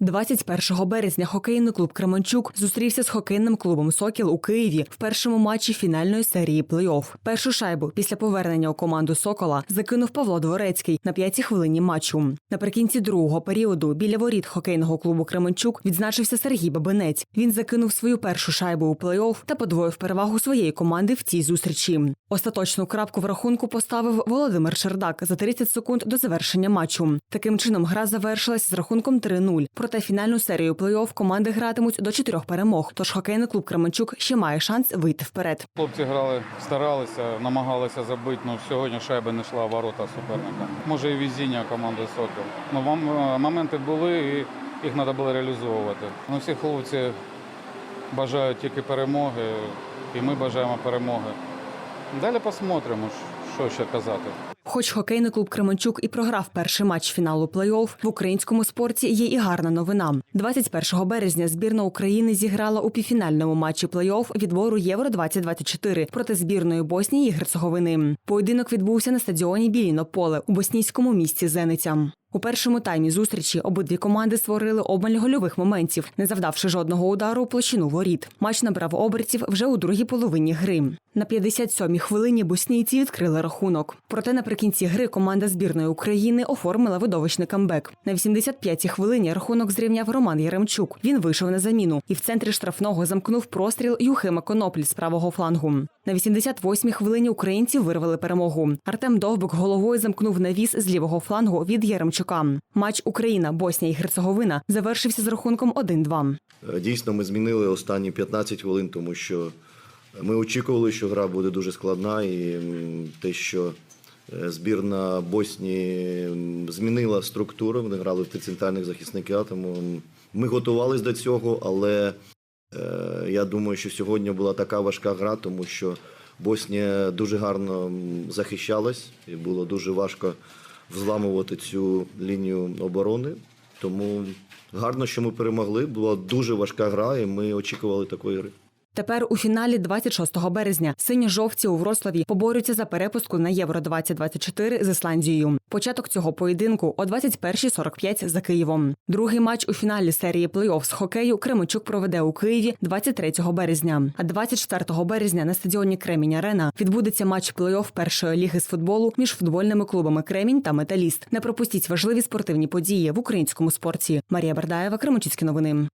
21 березня хокейний клуб Кременчук зустрівся з хокейним клубом Сокіл у Києві в першому матчі фінальної серії плей-офф. Першу шайбу після повернення у команду Сокола закинув Павло Дворецький на п'ятій хвилині матчу. Наприкінці другого періоду біля воріт хокейного клубу Кременчук відзначився Сергій Бабинець. Він закинув свою першу шайбу у плей-офф та подвоїв перевагу своєї команди в цій зустрічі. Остаточну крапку в рахунку поставив Володимир Шердак за 30 секунд до завершення матчу. Таким чином гра завершилась з рахунком 3-0. Проте фінальну серію плей-офф команди гратимуть до чотирьох перемог. Тож хокейний клуб Кременчук ще має шанс вийти вперед. Хлопці грали, старалися, намагалися забити, але сьогодні шайба не йшла ворота суперника. Може і везіння команди Сокіл. Ну, вам моменти були і їх треба було реалізовувати. Ну, всі хлопці бажають тільки перемоги, і ми бажаємо перемоги. Далі посмотримо, що ще казати. Хоч хокейний клуб Кременчук і програв перший матч фіналу плей-офф, в українському спорті є і гарна новина. 21 березня збірна України зіграла у півфінальному матчі плей-офф відбору Євро 2024 проти збірної Боснії і Герцеговини. Поєдинок відбувся на стадіоні Біліно Поле у боснійському місті Зениця. У першому таймі зустрічі обидві команди створили обмаль гольових моментів, не завдавши жодного удару у площину воріт. Матч набрав обертів вже у другій половині гри. На 57-й хвилині боснійці відкрили рахунок. Проте наприкінці гри команда збірної України оформила видовищний камбек. На 85-й хвилині рахунок зрівняв Роман Яремчук. Він вийшов на заміну і в центрі штрафного замкнув простріл Юхима Коноплі з правого флангу. На 88-й хвилині українці вирвали перемогу. Артем Довбик головою замкнув навіс з лівого флангу від Яремчука. Матч Україна, Боснія і Герцеговина завершився з рахунком 1-2. Е, Дійсно, ми змінили останні 15 хвилин, тому що ми очікували, що гра буде дуже складна, і те, що е, збірна Боснії змінила структуру, вони грали в три центральних захисника, тому ми готувалися до цього, але е, я думаю, що сьогодні була така важка гра, тому що Боснія дуже гарно захищалась, і було дуже важко взламувати цю лінію оборони. Тому гарно, що ми перемогли. Була дуже важка гра, і ми очікували такої гри. Тепер у фіналі 26 березня сині-жовті у Врославі поборються за перепуску на Євро 2024 з Ісландією. Початок цього поєдинку о 21.45 за Києвом. Другий матч у фіналі серії плей-офф з хокею Кременчук проведе у Києві 23 березня. А 24 березня на стадіоні Кремінь Арена відбудеться матч плей-офф першої ліги з футболу між футбольними клубами Кремінь та Металіст. Не пропустіть важливі спортивні події в українському спорті. Марія Бердаєва, Кременчуцькі новини.